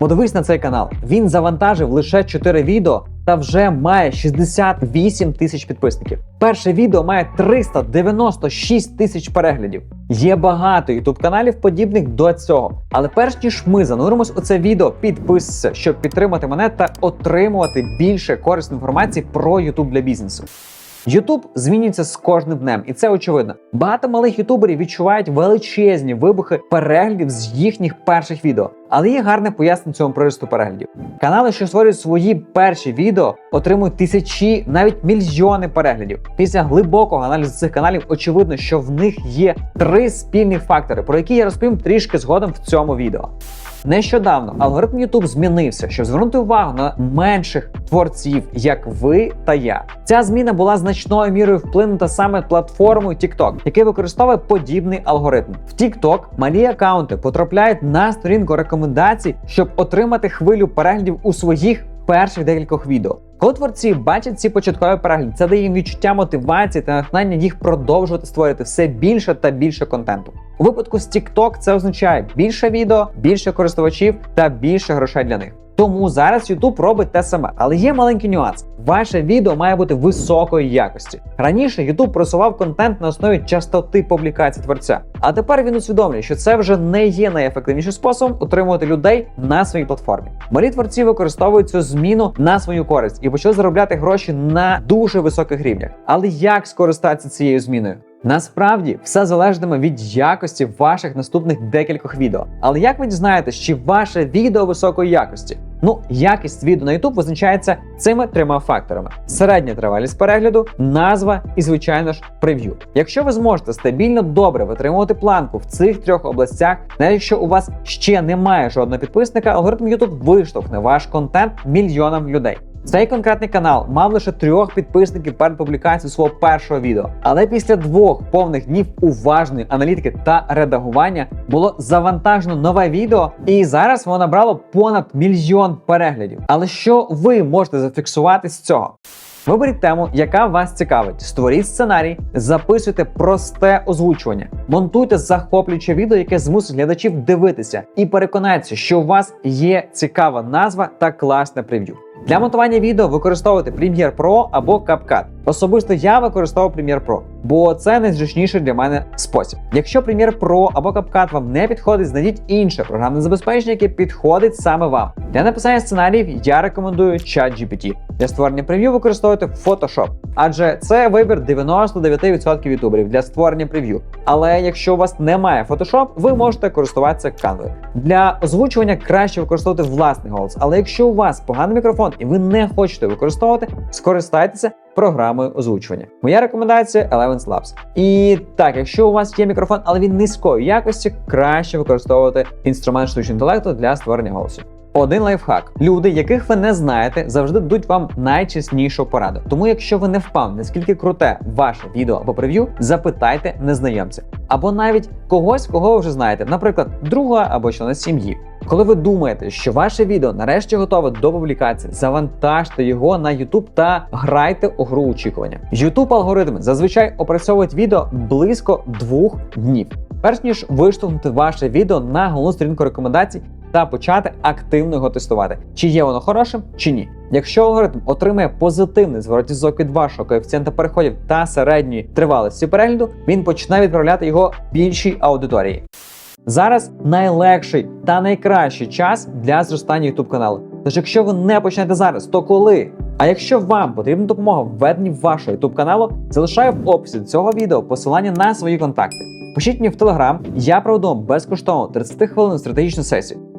Подивись на цей канал. Він завантажив лише 4 відео та вже має 68 тисяч підписників. Перше відео має 396 тисяч переглядів. Є багато ютуб каналів подібних до цього. Але перш ніж ми зануримось у це відео, підписуйся, щоб підтримати мене та отримувати більше корисної інформації про YouTube для бізнесу. Ютуб змінюється з кожним днем, і це очевидно. Багато малих ютуберів відчувають величезні вибухи переглядів з їхніх перших відео. Але є гарне пояснення цьому приросту переглядів. Канали, що створюють свої перші відео, отримують тисячі, навіть мільйони переглядів. Після глибокого аналізу цих каналів очевидно, що в них є три спільні фактори, про які я розповім трішки згодом в цьому відео. Нещодавно алгоритм YouTube змінився, щоб звернути увагу на менших творців, як ви та я. Ця зміна була значною мірою вплинута саме платформою TikTok, який використовує подібний алгоритм. В TikTok малі акаунти потрапляють на сторінку рекомендацій, щоб отримати хвилю переглядів у своїх перших декількох відео. Коли творці бачать ці початкові перегляди, це дає їм відчуття мотивації та натхнення їх продовжувати створювати все більше та більше контенту. У випадку з TikTok це означає більше відео, більше користувачів та більше грошей для них. Тому зараз YouTube робить те саме, але є маленький нюанс. Ваше відео має бути високої якості. Раніше YouTube просував контент на основі частоти публікацій творця, а тепер він усвідомлює, що це вже не є найефективнішим способом утримувати людей на своїй платформі. Малі творці використовують цю зміну на свою користь і почали заробляти гроші на дуже високих рівнях. Але як скористатися цією зміною? Насправді все залежатиме від якості ваших наступних декількох відео. Але як ви дізнаєтесь, чи ваше відео високої якості? Ну, якість відео на YouTube визначається цими трьома факторами: середня тривалість перегляду, назва і, звичайно ж, прев'ю. Якщо ви зможете стабільно добре витримувати планку в цих трьох областях, навіть якщо у вас ще немає жодного підписника, алгоритм YouTube виштовхне ваш контент мільйонам людей. Цей конкретний канал мав лише трьох підписників перед публікацією свого першого відео. Але після двох повних днів уважної аналітики та редагування було завантажено нове відео, і зараз воно набрало понад мільйон переглядів. Але що ви можете зафіксувати з цього? Виберіть тему, яка вас цікавить. Створіть сценарій, записуйте просте озвучування, монтуйте захоплююче відео, яке змусить глядачів дивитися, і переконайтеся, що у вас є цікава назва та класне прев'ю. Для монтування відео використовуйте Premiere Pro або CapCut. Особисто я використовував Premiere Pro, бо це найзручніший для мене спосіб. Якщо Premiere Pro або CapCut вам не підходить, знайдіть інше програмне забезпечення, яке підходить саме вам. Для написання сценаріїв я рекомендую ChatGPT. Для створення прев'ю використовуйте Photoshop, адже це вибір 99% ютуберів для створення прев'ю. Але якщо у вас немає Photoshop, ви можете користуватися Canva. Для озвучування краще використовувати власний голос. Але якщо у вас поганий мікрофон і ви не хочете використовувати, скористайтеся програмою озвучування. Моя рекомендація Eleven Labs. І так, якщо у вас є мікрофон, але він низької якості, краще використовувати інструмент штучного інтелекту для створення голосу. Один лайфхак. Люди, яких ви не знаєте, завжди дадуть вам найчеснішу пораду. Тому, якщо ви не впевнені, наскільки круте ваше відео або прев'ю, запитайте незнайомця. Або навіть когось, кого ви вже знаєте, наприклад, друга або члена сім'ї. Коли ви думаєте, що ваше відео нарешті готове до публікації, завантажте його на YouTube та грайте у гру очікування. YouTube алгоритми зазвичай опрацьовують відео близько двох днів, перш ніж виштовхнути ваше відео на головну сторінку рекомендацій та почати активно його тестувати, чи є воно хорошим, чи ні. Якщо алгоритм отримає позитивний зворотній зв'язок від вашого коефіцієнта переходів та середньої тривалості перегляду, він почне відправляти його більшій аудиторії. Зараз найлегший та найкращий час для зростання YouTube каналу. Тож, якщо ви не почнете зараз, то коли? А якщо вам потрібна допомога в веденні вашого YouTube каналу, залишаю в описі цього відео посилання на свої контакти. Пишіть мені в Telegram, я проведу безкоштовно 30 хвилин стратегічну сесію.